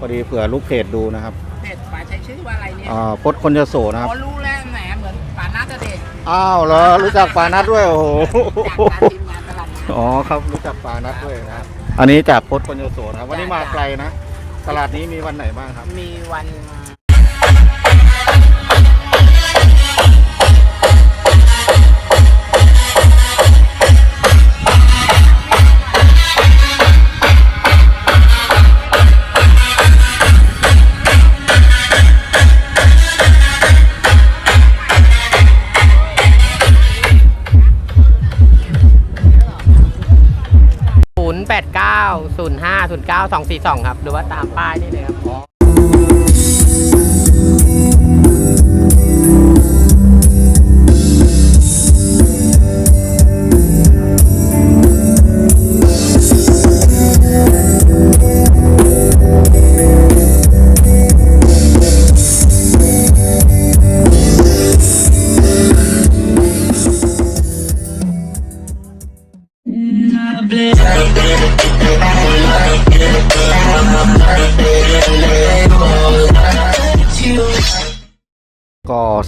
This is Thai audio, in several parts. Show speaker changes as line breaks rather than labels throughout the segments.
พอดีเผื่อลูกเพจดูนะครับ
เพจป๋าใช้ชื่อว่าอะไรเนี่ย
อ่าพดคนยโสนะครับ
พอรู้แล้วแหมเหมือนป๋านัทอะเด็ก
อ้าวเหรอรู้จักปานัดด้วยโอ้โห
จากการทีมงานตลาดนัด
อ๋อครับรู้จักปานัดด้วยนะครับอันนี้จากพดคนยโสนะครับวันนี้มาไกลนะ ตลาดนี้มีวันไหนบ้างครับ
มีวัน
0 8 9 0 5 0 9 2 4 2 ครับ หรือว่าตามป้ายนี่เลยครับ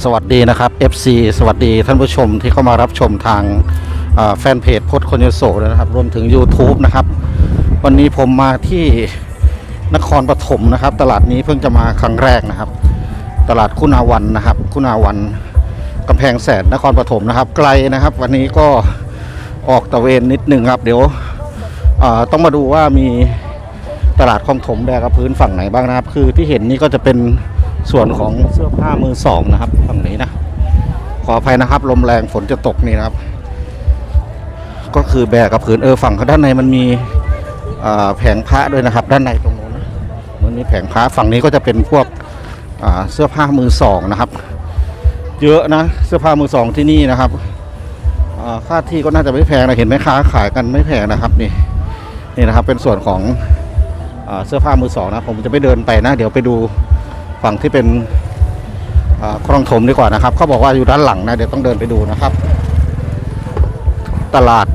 สวัสดีนะครับ FC สวัสดีท่านผู้ชมที่เข้ามารับชมทางแฟนเพจพดคนยโสดนะครับ รวมถึง YouTube นะครับ วันนี้ผมมาที่นครปฐมนะครับ ตลาดนี้เพิ่งจะมาครั้งแรกนะครับ ตลาดคุณาวันนะครับ คุณาวันกำแพงแสนนครปฐมนะครับ ไกลนะครับ วันนี้ก็ออกตะเวนนิดหนึ่งครับ เดี๋ยวต้องมาดูว่ามีตลาดคลองถมแดกระพื้นฝั่งไหนบ้างนะครับ คือที่เห็นนี่ก็จะเป็น ส่วนของเสื้อผ้ามือสองนะครับฝั่งนี้นะ ขออภัยนะครับ ลมแรงฝนจะตกนี่นะครับ ก็คือแบกกับผืนเออฝั่งด้านในมันมีแผงพระด้วยนะครับ ด้านในตรงนู้นนะมันมีแผงพระฝั่งนี้ก็จะเป็นพวกเสื้อผ้ามือสองนะครับ เยอะนะเสื้อผ้ามือสองที่นี่นะครับค่าที่ก็น่าจะไม่แพงนะเห็นไหมค้าขายกันไม่แพงนะครับนี่นี่นะครับเป็นส่วนของอเสื้อผ้ามือสองนะผมจะไม่เดินไปนะ เดี๋ยวไปดู ฝั่งที่เป็นคลองถมดีกว่านะครับเขาบอกว่าอยู่ด้านหลังนะเดี๋ยวต้องเดินไปดูนะครับ ตลาด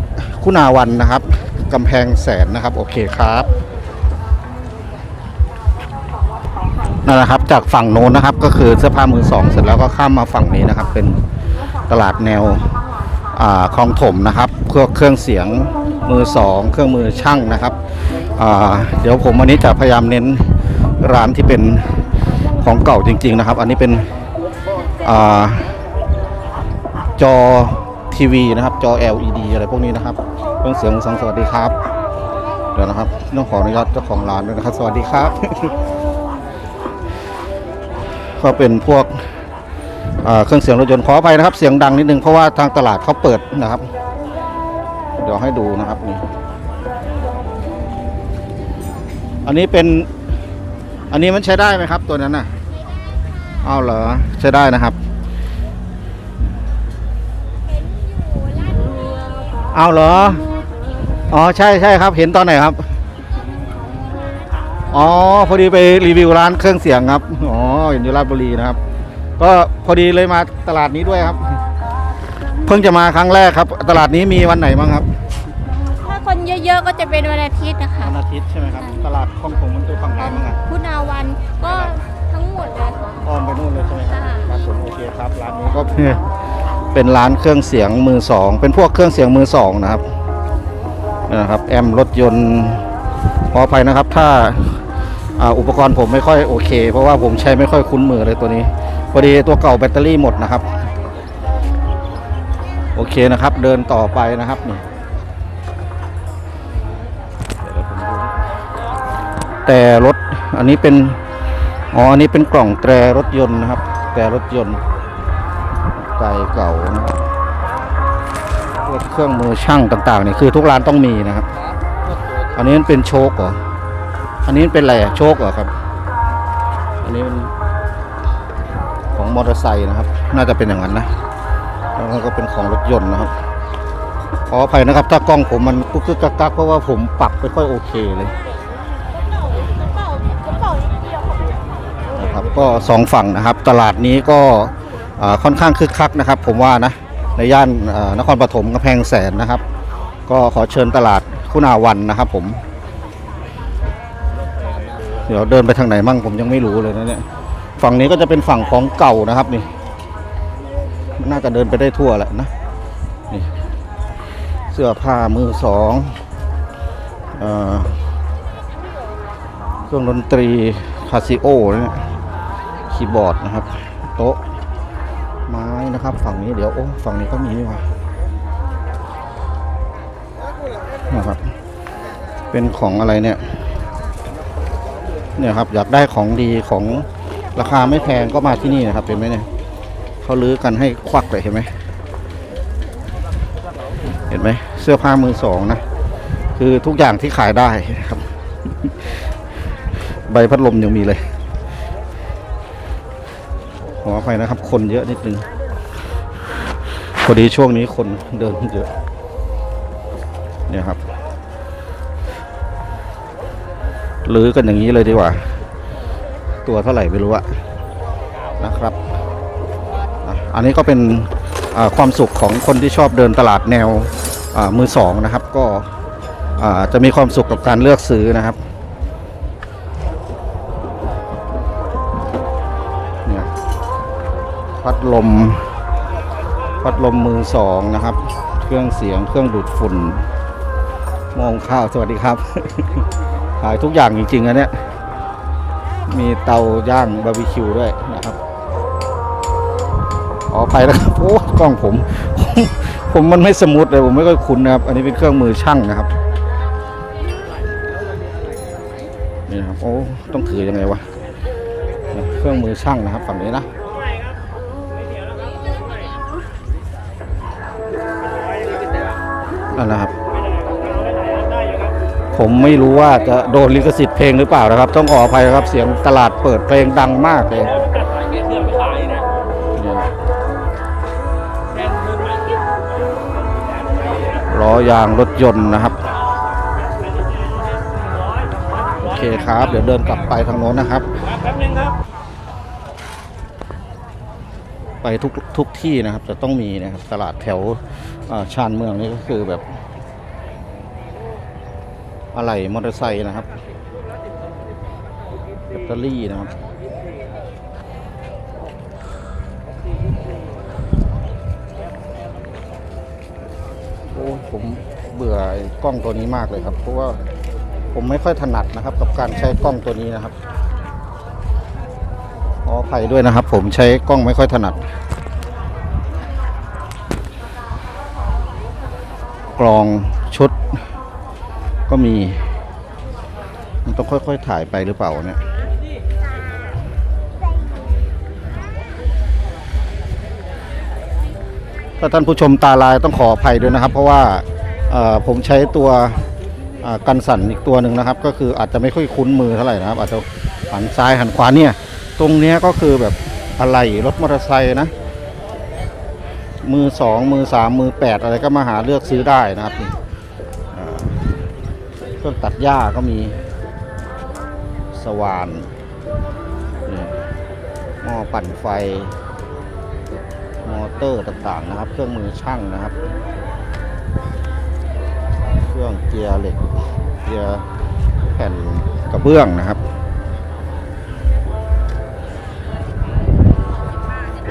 คุณาวันนะครับกำแพงแสนนะครับ โอเคครับนั่นนะครับ จากฝั่งโน้นนะครับ ก็คือเสื้อผ้ามือสองเสร็จแล้วก็ข้ามมาฝั่งนี้นะครับ เป็นตลาดแนวคลองถมนะครับเครื่องเครื่องเสียงมือสองเครื่องมือช่างนะครับ เดี๋ยวผมวันนี้จะพยายามเน้นร้านที่เป็น ของเก่าจริง ๆนะครับ อันนี้เป็นอจอทีวีนะครับ จอ LED อะไรพวกนี้นะครับเครื่องเสียงมือสองสวัสดีครับ เดี๋ยวนะครับต้องขออนุญาตเจ้าของร้านด้วยนะครับ สวัสดีครับ ก็เป็นพวกเครื่องเสียงรถยนต์ขออภัยนะครับ เสียงดังนิดนึงเพราะว่าทางตลาดเขาเปิดนะครับ เดี๋ยวให้ดูนะครับนี่อันนี้เป็น อันนี้มันใช้ได้ไหมครับตัวนั้นน่ะ เอาเหรอ ใช้ได้นะครับ เอาเหรอ อ๋อใช่ใช่ครับ เห็นตอนไหนครับ อ๋อพอดีไปรีวิวร้านเครื่องเสียงครับ อ๋อเห็นอยู่ราชบุรีนะครับ ก็พอดีเลยมาตลาดนี้ด้วยครับ เพิ่งจะมาครั้งแรกครับ ตลาดนี้มีวันไหนบ้างครับ
ถ้าคนเยอะๆก็จะเป็นวันอาทิตย์นะคะ
วันอาทิตย์ใช่ไหมครับ ตลาดคลองถมมันคือฝั่งไหนบ้างอะ
คุณาวันก็ทั้ง หมดเลย
อ้อมไปนู่นเลยใช่ไหมครับ
ค่ะ
ครับผมโอเคครับร้านนี้ก็เป็นร้านเครื่องเสียงมือสอง เป็นพวกเครื่องเสียงมือสองนะครับนะครับแอมรถยนต์ขออภัยนะครับ ถ้าอ่าอุปกรณ์ผมไม่ค่อยโอเค เพราะว่าผมใช้ไม่ค่อยคุ้นมือเลยตัวนี้พอดีตัวเก่าแบตเตอรี่หมดนะครับ โอเคนะครับ เดินต่อไปนะครับนี่เดี๋ยวผมดูแต่รถอันนี้เป็น อ๋อ อันนี้เป็นกล่องแตรรถยนต์นะครับ แตรรถยนต์ไก่เก่านะครับพวกเครื่องมือช่างต่างๆนี่คือทุกร้านต้องมีนะครับ อันนี้มันเป็นโชคเหรอ อันนี้เป็นอะไรอะโชคเหรอครับ อันนี้มันของมอเตอร์ไซค์นะครับ น่าจะเป็นอย่างนั้นนะ แล้วก็เป็นของรถยนต์นะครับ ขออภัยนะครับ ถ้ากล้องผมมันกุ๊กกึกกักกักเพราะว่าผมปรับไม่ค่อยโอเคเลย ก็สองฝั่งนะครับ ตลาดนี้ก็ค่อนข้างคึกคักนะครับ ผมว่านะในย่านนครปฐมกำแพงแสนนะครับ ก็ขอเชิญตลาดคุณาวันนะครับผม เดี๋ยวเดินไปทางไหนมั่งผมยังไม่รู้เลยนะเนี่ยฝั่งนี้ก็จะเป็นฝั่งของเก่านะครับนี่มันน่าจะเดินไปได้ทั่วแหละนะนี่เสื้อผ้ามือสองเอ่อเครื่องดนตรีคาซิโอเนี่ย คีย์บอร์ดนะครับ โต๊ะไม้นะครับ ฝั่งนี้เดี๋ยวโอ้ฝั่งนี้ก็มีนี่ว่านะครับ เป็นของอะไรเนี่ย เนี่ยครับอยากได้ของดีของราคาไม่แพงก็มาที่นี่นะครับเห็นไหมเนี่ยเขาลื้อกันให้ควักเลยเห็นไหมเห็นไหมเสื้อผ้ามือสองนะคือทุกอย่างที่ขายได้ครับ ใบพัดลมยังมีเลย ออภัยนะครับ คนเยอะนิดนึงพอดีช่วงนี้คนเดินเยอะ เนี่ยครับลื้อกันอย่างนี้เลยดีกว่า ตัวเท่าไหร่ไม่รู้อะนะครับ อันนี้ก็เป็นความสุขของคนที่ชอบเดินตลาดแนวมือสองนะครับ ก็จะมีความสุขกับการเลือกซื้อนะครับ พัดลม พัดลมมือสองนะครับ เครื่องเสียงเครื่องดูดฝุ่นมองข้าวสวัสดีครับ ขายทุกอย่างจริงๆนะเนี่ยมีเตาย่างบาร์บีคิวด้วยนะครับขอไปแล้วครับโอ้กล้องผม ผมมันไม่สมูทเลยผมไม่ค่อยคุ้นนะครับ อันนี้เป็นเครื่องมือช่างนะครับนี่ครับโอ้ต้องถือยังไงวะเครื่องมือช่างนะครับ ฝั่งนี้นะ นั่นะครับ ผมไม่รู้ว่าจะโดนลิขสิทธิ์เพลงหรือเปล่านะครับ ต้องขออภัยครับเสียงตลาดเปิดเพลงดังมากเลยเนี่ยล้อยางรถยนต์นะครับ โอเคครับ เดี๋ยวเดินกลับไปทางโน้นนะครับ ไปทุกทุกที่นะครับ จะต้องมีนะครับตลาดแถวชานเมืองนี่ก็คือแบบอะไหล่มอเตอร์ไซค์นะครับแบตเตอรี่นะครับโอ้ผมเบื่อกล้องตัวนี้มากเลยครับ เพราะว่าผมไม่ค่อยถนัดนะครับ กับการใช้กล้องตัวนี้นะครับ ออภัยด้วยนะครับ ผมใช้กล้องไม่ค่อยถนัด กลองชุด ก็มี มันต้องค่อยๆถ่ายไปหรือเปล่าเนี่ยถ้าท่านผู้ชมตาลายต้องขออภัยด้วยนะครับ เพราะว่าผมใช้ตัวกันสั่นอีกตัวหนึ่งนะครับ ก็คืออาจจะไม่ค่อยคุ้นมือเท่าไหร่นะครับ อาจจะหันซ้ายหันขวาเนี่ย ตรงเนี้ยก็คือแบบอะไรรถมอเตอร์ไซค์นะ มือสองมือสามมือแปดอะไรก็มาหาเลือกซื้อได้นะครับนี่อ่าเครื่องตัดหญ้าก็มีสว่านหม้อปั่นไฟ มอเตอร์ต่างๆนะครับ เครื่องมือช่างนะครับ เครื่องเกียร์เหล็กเกียร์แผ่นกระเบื้องนะครับ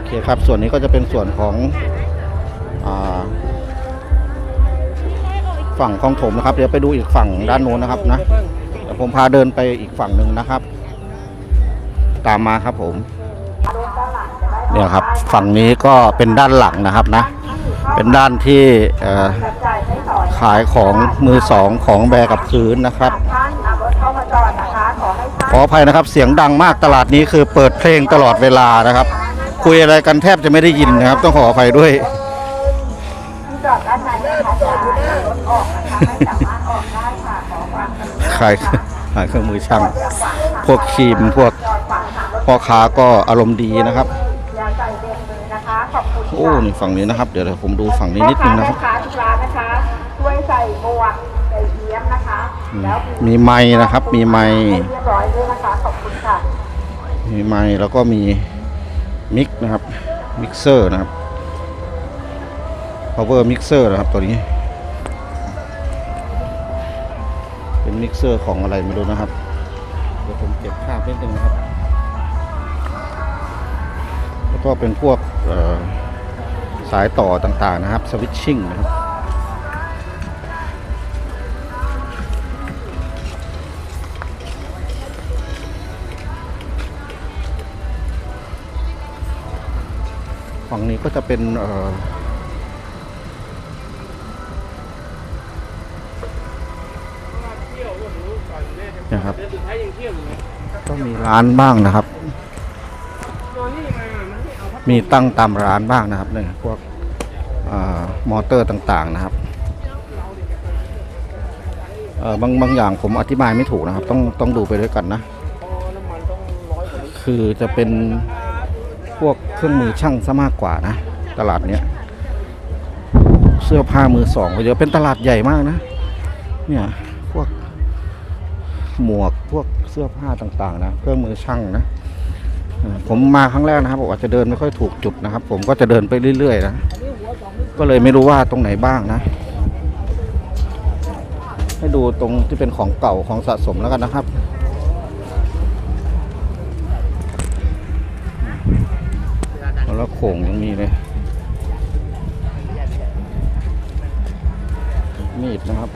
เคครับส่วนนี้ก็จะเป็นส่วนของอฝั่งคลองถมนะครับ เดี๋ยวไปดูอีกฝั่งด้านโน้นนะครับนะเดี๋ยวผมพาเดินไปอีกฝั่งหนึ่งนะครับ ตามมาครับผมเนี่ยครับฝั่งนี้ก็เป็นด้านหลังนะครับนะ เป็นด้านที่ขายของมือสองของแบกับพื้นนะครับขออภัยนะครับเสียงดังมากตลาดนี้คือเปิดเพลงตลอดเวลานะครับ คุยอะไรกันแทบจะไม่ได้ยินนะครับ ต้องขออภัยด้วยขายขายเครื่องมือช่าง พวกครีมพวกพ่อค้าก็อารมณ์ดีนะครับโอ้นี่ฝั่งนี้นะครับ เดี๋ยวเดี๋ยวผมดูฝั่งนี้นิดนึงนะครับ
พ่อค้าทุกร้านนะคะช่วยใส่หมวกใส่เยียมนะคะ
อืม
แล้ว
มีไม้นะครับ มีไม้
ให้เรียบร้อยด้วยนะคะขอบคุณค่ะ
มีไม้แล้วก็มี มิกนะครับมิกเซอร์นะครับ power mixer นะครับตัวนี้ เป็นมิกเซอร์ของอะไรไม่รู้นะครับ เดี๋ยวผมเก็บภาพนิดนึงนะครับ แล้วก็เป็นพวกสายต่อต่างๆนะครับสวิตชิ่งนะครับ ฝั่งนี้ก็จะเป็นเอ่อนะครับก็มีร้านบ้างนะครับ มีตั้งตามร้านบ้างนะครับเนี่ยพวกอมอเตอร์ต่างๆนะครับเออบางบางอย่างผมอธิบายไม่ถูกนะครับ ต้องต้องดูไปด้วยกันนะ คือจะเป็น พวกเครื่องมือช่างซะมากกว่านะ ตลาดเนี้ยเสื้อผ้ามือสองก็เยอะเป็นตลาดใหญ่มากนะ เนี่ยพวกหมวกพวกเสื้อผ้าต่างๆ นะเครื่องมือช่างนะผมมาครั้งแรกนะครับผมอาจจะเดินไม่ค่อยถูกจุดนะครับ ผมก็จะเดินไปเรื่อยๆนะก็เลยไม่รู้ว่าตรงไหนบ้างนะ ให้ดูตรงที่เป็นของเก่าของสะสมแล้วกันนะครับ งยังมีเลยมีดนะครับ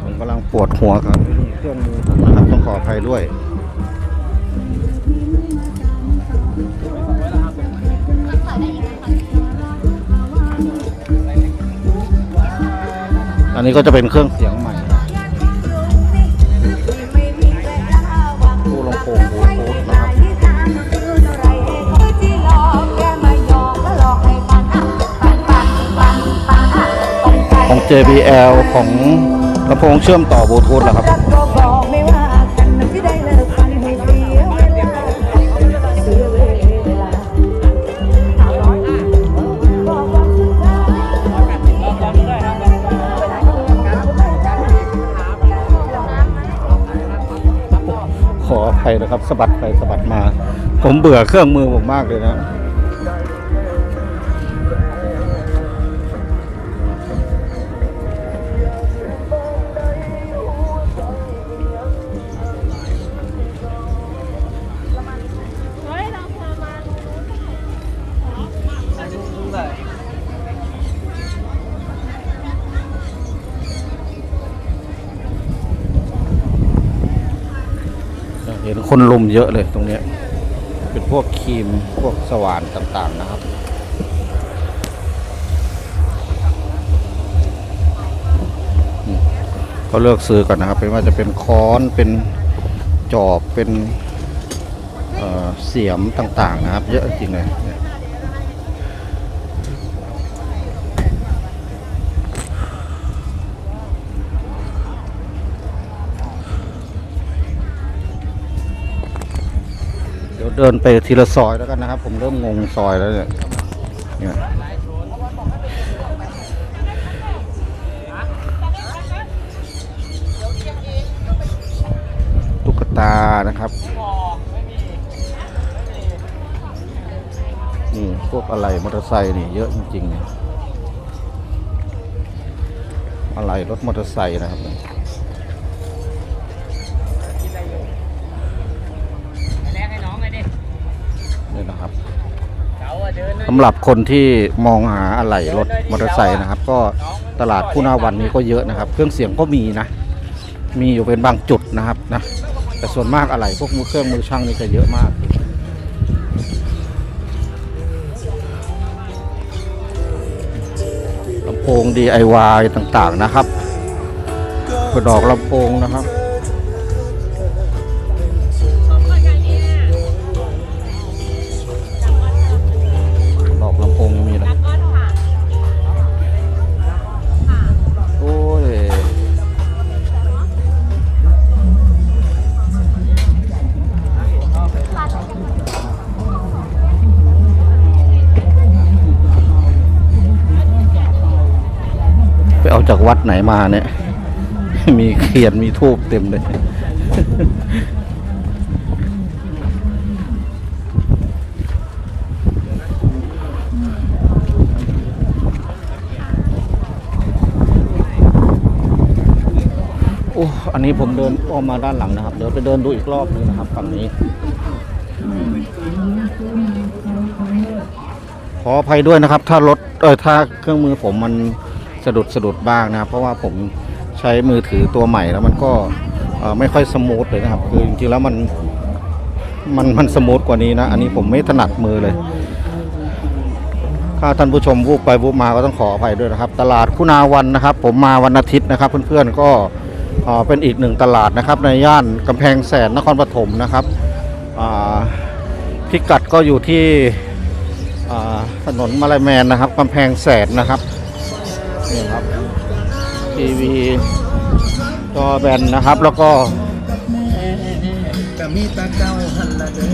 ผมกำลังปวดหัวครับ ขออภัยด้วยอันนี้ก็จะเป็นเครื่องเสียงใหม่ตู้ลำโพงบลูทูธนะครับของ JBL ของลำโพงเชื่อมต่อบลูทูธเหรอครับ ขออภัยนะครับสะบัดไปสะบัดมา ผมเบื่อเครื่องมือผมมากเลยนะ คนลุมเยอะเลยตรงเนี้ยเป็นพวกครีมพวกสว่านต่างๆนะครับอืมก็เลือกซื้อก่อนนะครับเป็นว่าจะเป็นค้อนเป็นจอบเป็นเอ่อเสียมต่างๆนะครับ เยอะจริงเลย เดินไปทีละซอยแล้วกันนะครับ ผมเริ่มงงซอยแล้วเนี่ยเนี่ยตุ๊กตานะครับนี่พวกอะไรมอเตอร์ไซค์นี่เยอะจริงๆอะไรรถมอเตอร์ไซค์นะครับ
แลกให้น้องเลยดิ
นี่นะครับ
เขาอะเดินนะ
สำหรับคนที่มองหาอะไหล่รถมอเตอร์ไซค์นะครับ ก็ตลาดคู่หน้าวันนี้ก็เยอะนะครับ เครื่องเสียงก็มีนะ มีอยู่เป็นบางจุดนะครับนะแต่ส่วนมากอะไหล่พวกมือเครื่องมือช่างนี่จะเยอะมากลำโพง DIY ต่างๆนะครับกระดอกลำโพงนะครับ วัดไหนมาเนี่ย มีเขียนมีทูบเต็มเลย โอ้ อันนี้ผมเดินออมมาด้านหลังนะครับ เดี๋ยวไปเดินดูอีกรอบนึงนะครับฝั่งนี้ขออภัยด้วยนะครับ ถ้ารถเออถ้าเครื่องมือผมมัน สะดุดสะดุดบ้างนะครับ เพราะว่าผมใช้มือถือตัวใหม่แล้วมันก็ไม่ค่อยสมูทเลยนะครับ คือจริงๆแล้วมันมันมันสมูทกว่านี้นะ อันนี้ผมไม่ถนัดมือเลยถ้าท่านผู้ชมวูบไปวูบมาก็ต้องขออภัยด้วยนะครับ ตลาดคุณาวันนะครับ ผมมาวันอาทิตย์นะครับ เพื่อนๆก็เป็นอีกหนึ่งตลาดนะครับ ในย่านกำแพงแสนนครปฐมนะครับพิกัดก็อยู่ที่ถนนมาลายแมนนะครับกำแพงแสนนะครับ นี่ครับทีวีจอแบนนะครับ แล้วก็
ก็มีตาเก่าหันละเด้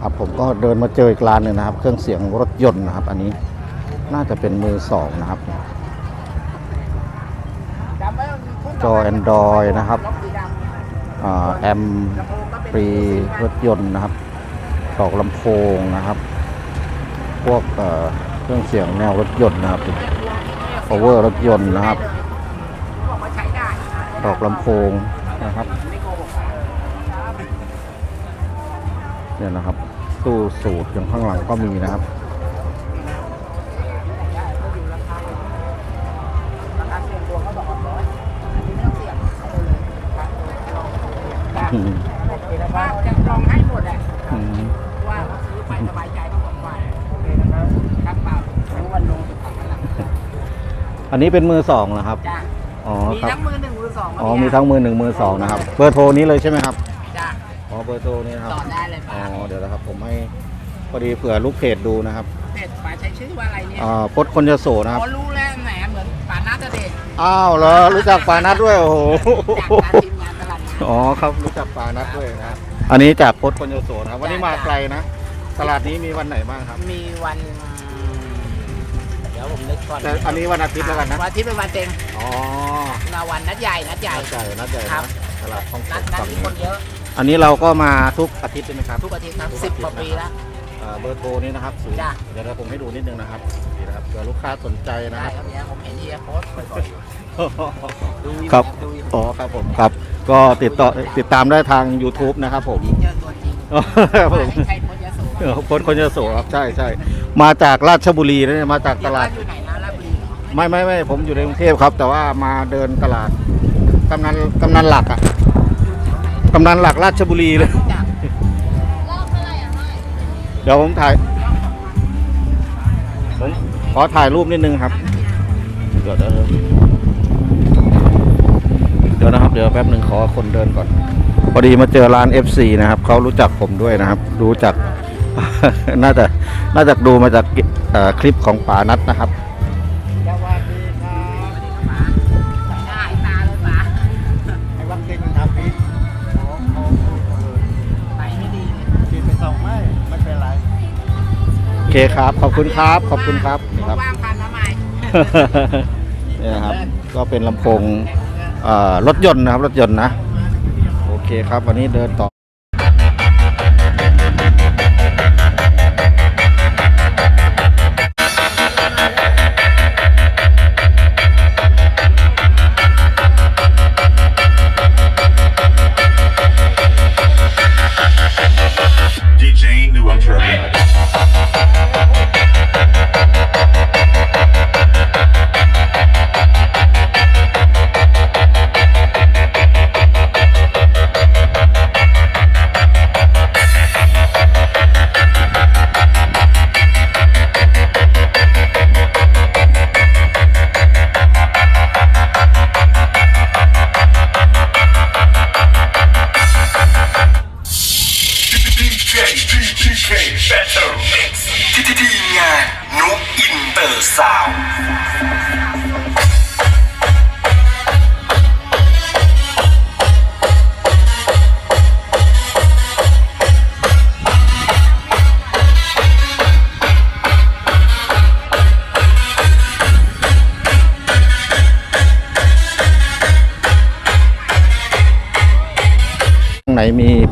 ครับผมก็เดินมาเจออีกร้านหนึ่งนะครับ เครื่องเสียงรถยนต์นะครับ อันนี้น่าจะเป็นมือสองนะครับ
จำไว้ว่ามีทุ่น
จอ Android นะครับแอมปรีรถยนต์นะครับตอกลำโพงนะครับ พวกเครื่องเสียงแนวรถยนต์นะครับ power รถยนต์นะครับำ
บอกว่าใช้ได้
ตอกลำโพงนะครับเนี่ยนะครับ ตู้สูตรอย่างข้างหลังก็มีนะครับ
ราคาเสี่ยงตัวเขาบอกว่าร้อยอันนี้ไม่ต้องเสี่ยงเอาเลยครับลองจ้ะ
อืม
ว่าจะลองให้หมดแหละ
อืม
ว่าเขาซื้อไปสบายใจทั้งสองฝ่ายครับเปล่ารู้วันลงสุดท้ายหลัง
อันนี้เป็นมือสองนะครับ
จ้ะ
อ๋อ
มี
ครับ
ทั้งมือหนึ่งมือสอง
อ๋อมีทั้งมือหนึ่งมือสองนะครับเบอร์โทรนี้เลยใช่ไหมครับ
จ้ะ
อ๋อเบอร์โทรนี้นะครับ
ต่อได้เลย
อ๋
ป่ะ
อเดี๋ยวนะครับผมให้พอดีเผื่อลูกเพจดูนะครับ
เพจป่าใช้ชื่อว่าอะไรเนี่ย
อ่าพดคนยโสนะครับ
พอรู้แล้วแหมเหมือนป่านัดเด็ก
อ้าวเหรอรู้จักปานัดด้วยโอ้โห อ๋อครับ รู้จักปานัดด้วยนะอันนี้จากพดคนยโสนะครับวันนี้มาไกลนะ ตลาดนี้มีวันไหนบ้างครับ
มีวัน เดี๋ยวผมนึกก่อน
แต่อันนี้วันอาทิตย์แล้วกันนะ
วันอาทิตย์เป็นวันเต็ง
อ๋อ
นาวันนัดใหญ่นัดใหญ่
นัดใหญ่นัดใหญ่
ครั
นะ
บ
ตลาดคลองส
นัด
ด
นัด
ฝั่ง
มี
นี้
คนเยอะ
อันนี้เราก็มาทุกอาทิตย์ใช่ไหมครับ
ทุกอาทิตย์ครับสิบกว่าปีแล้ว
อ่าเบอร์โทรนี้นะครับศูนย์
จ้ะ
เดี๋ยวเราผมให้ดูนิดนึงนะครับนี่นะครับเผื่อลูกค้าสนใจนะ
ได้
ครับ
ครับเนี่ยผมเห็นที่โพสต์บ่อยๆดูอยู่
ครับ
ดูอยู่
อ๋อครับผมครับ ก็ติดต่อติดตามได้ทาง YouTube นะครับผม
เจอตัวจริง
ครับผม
ไม่ใช่โพสต์ยโส
เออคนคนยโสครับใช่ใช่มาจากราชบุรีนะเนี่ยมาจากต
เดี๋ยว
ลา
ว่า
ด
อยู่ไหนนะราชบุรีเหรอ
ไม่ไม่ไม่ผมอยู่ในกรุงเทพครับ แต่ว่ามาเดินตลาดกำนันกำนันหลักอะกำนันหลักราชบุรีเลย
รู้จัก
เดี๋ยวผมถ่ายผมขอถ่ายรูปนิดนึงครับเดี๋ยวเดี๋ยวเดี๋ยวนะครับ เดี๋ยวแป๊บหนึ่งขอคนเดินก่อน พอดีมาเจอร้าน FC นะครับเขารู้จักผมด้วยนะครับ รู้จัก น่าจะน่าจะดูมาจากเอ่อคลิปของป๋านัทนะครับ
สวัสดีครับได้ตาเลยป๋า
ไอ้วัคซีนมันทำพิษ
ไปไม่ดีเลย
ฉีดไปสองไม้ไม่เป็นไร
โอเคครับ ขอบคุณครับ ขอบคุณครับนี่ครับ
ว่างๆผ่านมาใหม่
นี่นะครับ ก็เป็นลำโพงเอ่อ รถยนต์นะครับรถยนต์นะ โอเคครับ วันนี้เดินต่อ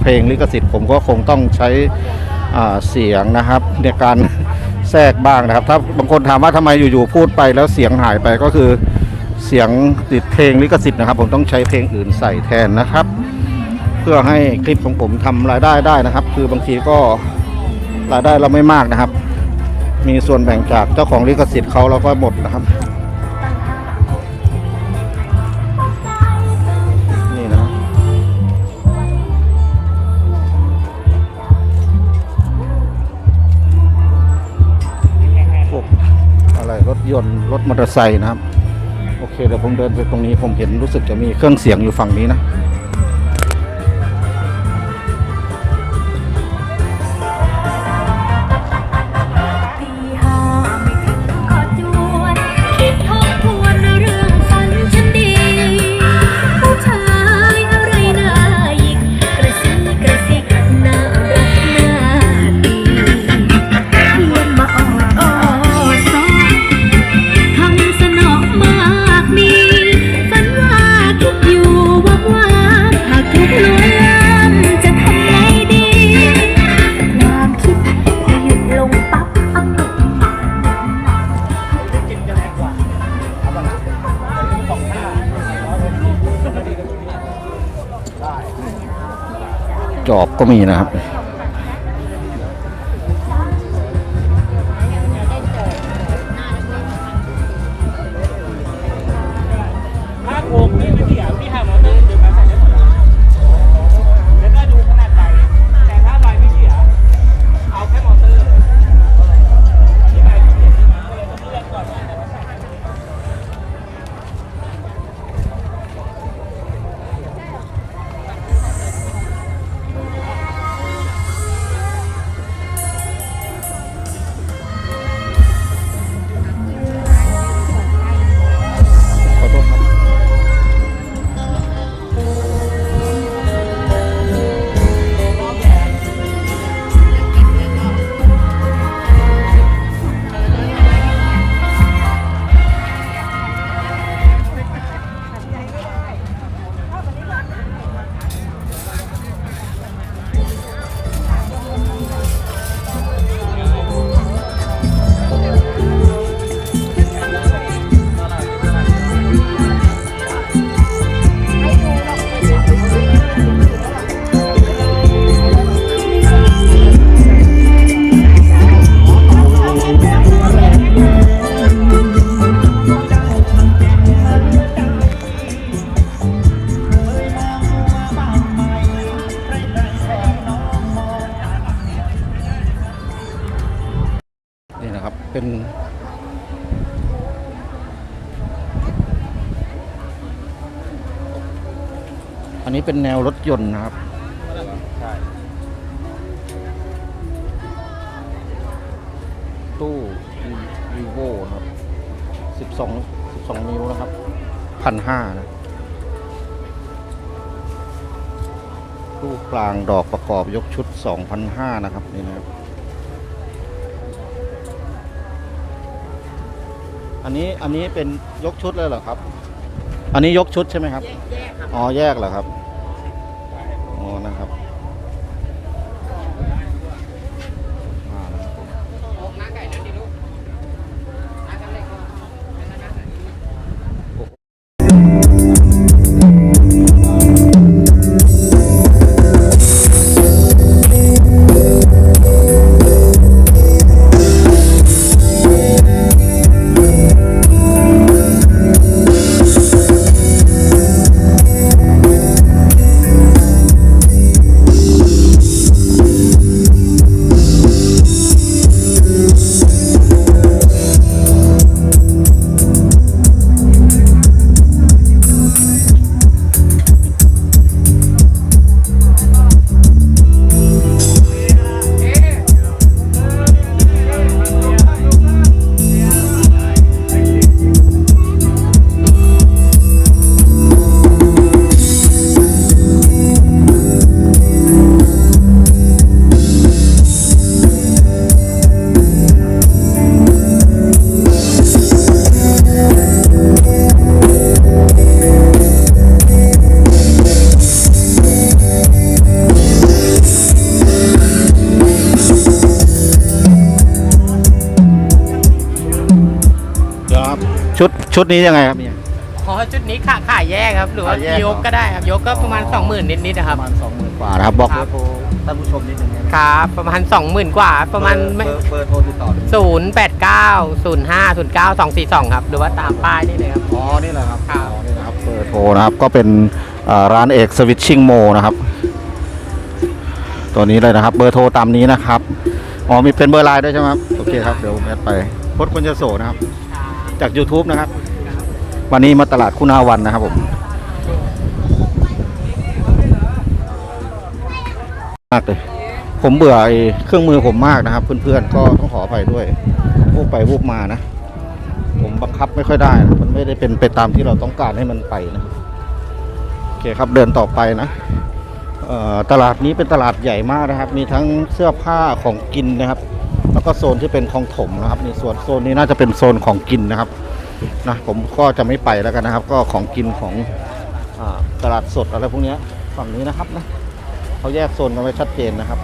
เพ
ลงลิขสิทธิ์ ผมก็คงต้องใช้เสียงนะครับในการแทรกบ้างนะครับ ถ้าบางคนถามว่าทำไมอยู่ๆพูดไปแล้วเสียงหายไปก็คือเสียงติดเพลงลิขสิทธิ์นะครับ ผมต้องใช้เพลงอื่นใส่แทนนะครับ เพื่อให้คลิปของผมทำรายได้ได้นะครับ คือบางทีก็รายได้เราไม่มากนะครับ มีส่วนแบ่งจากเจ้าของลิขสิทธิ์เขาเราก็หมดนะครับ รถมอเตอร์ไซค์นะครับ โอเคเดี๋ยวผมเดินไปตรงนี้ผมเห็นรู้สึกจะมีเครื่องเสียงอยู่ฝั่งนี้นะ
ก็มีนะค
รับ
เป็
น อันนี้เป็นแนวรถยนต์นะครับตู้วีโวนะครับสิบสองสิบสองนิ้วนะครับพันห้านะตู้กลางดอกประกอบยกชุดสองพันห้านะครับ นี่นะครับ อันนี้อันนี้เป็นยกชุดเลยเหรอครับ อันนี้ยกชุดใช่ไหมครับอ๋อแยกเหรอครับ ชุดนี้ยังไงครับเนี่ย
ขอจุดนี้ขาขายแยกครับ หรือว่า
ขายแยกเหรอ
ยกก็ได้ครับยกก็ประมาณ 20,000 นิดๆนะค
ป
รับ
ระมาณสองหมื่นกว่านะครับบอก
ค
เบ
รั
อบร์โทรท่านผู้ชมนิดนึงได้ไหม
ครับ ประมาณ 20,000 กว่าประมาณ
เบอร์เบอร์โทรติดต่อ
0 8 9 0 5 0 9 2 4 2 ครับ หรือว่าตามป้ายนี่เลยครับ
อ๋อนี่แหละครับ
ครับ
อ๋อนี่นะครับเบอร์โทรนะครับก็เป็นเอ่อร้านเอกสวิตชิ่งโมนะครับ ตัวนี้เลยนะครับ เบอร์โทรตามนี้นะครับอ๋อมีเป็นเบอร์ไลน์ด้วยใช่ไหมครับโอเคครับเดี๋ยวผมแอดไปพดคนจะโสนะครับ จาก YouTube นะครับ วันนี้มาตลาดคุณาวันนะครับผมมากเลยผมเบื่อไอ้เครื่องมือผมมากนะครับ เพื่อนๆก็ต้องขออภัยด้วยวูบไปวูบมานะ ผมบังคับไม่ค่อยได้นะมันไม่ได้เป็นไปตามที่เราต้องการให้มันไปนะโอเคครับเดินต่อไปนะตลาดนี้เป็นตลาดใหญ่มากนะครับ มีทั้งเสื้อผ้าของกินนะครับ แล้วก็โซนที่เป็นของถมนะครับในส่วนโซนนี้น่าจะเป็นโซนของกินนะครับ นะผมก็จะไม่ไปแล้วกันนะครับ ก็ของกินของอตลาดสดอะไรพวกนี้ฝั่งนี้นะครับนะเขาแยกโซนกันไว้ชัดเจนนะครับ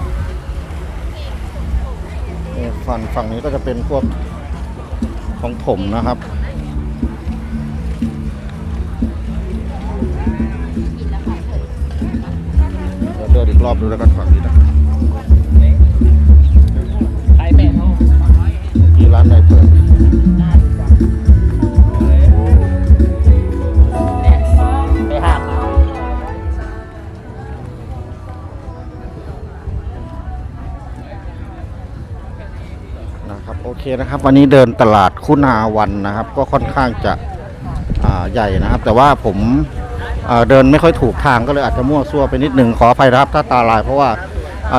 ฝั่งฝั่งนี้ก็จะเป็นพวกของผมนะครับเดี๋ยวเดินอีกรอบดูแล้วกันฝั่งนี้นะ นะครับ วันนี้เดินตลาดคุณาวันนะครับ ก็ค่อนข้างจะใหญ่นะครับ แต่ว่าผมเดินไม่ค่อยถูกทางก็เลยอาจจะมั่วซั่วไปนิดหนึ่งขออภัยนะครับถ้าตาลายเพราะว่า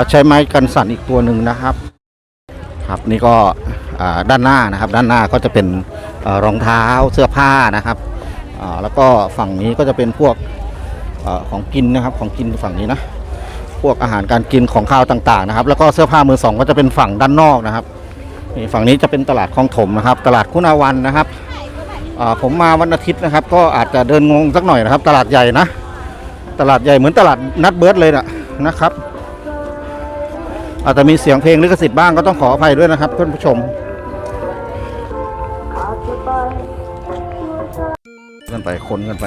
ใช้ไม้กันสั่นอีกตัวหนึ่งนะครับ ครับนี่ก็ด้านหน้านะครับ ด้านหน้าก็จะเป็นรองเท้าเสื้อผ้านะครับแล้วก็ฝั่งนี้ก็จะเป็นพวกอของกินนะครับของกินฝั่งนี้นะพวกอาหารการกินของข้าวต่างๆนะครับ แล้วก็เสื้อผ้ามือสองก็จะเป็นฝั่งด้านนอกนะครับ นี่ฝั่งนี้จะเป็นตลาดคลองถมนะครับ ตลาดคุณาวันนะครับผมมาวันอาทิตย์นะครับ ก็อาจจะเดินงงสักหน่อยนะครับ ตลาดใหญ่นะ ตลาดใหญ่เหมือนตลาดนัดเบิร์ดเลยนะนะครับ อาจจะมีเสียงเพลงลิขสิทธิ์บ้างก็ต้องขออภัยด้วยนะครับเพื่อนผู้ชมกันไปคนกันไป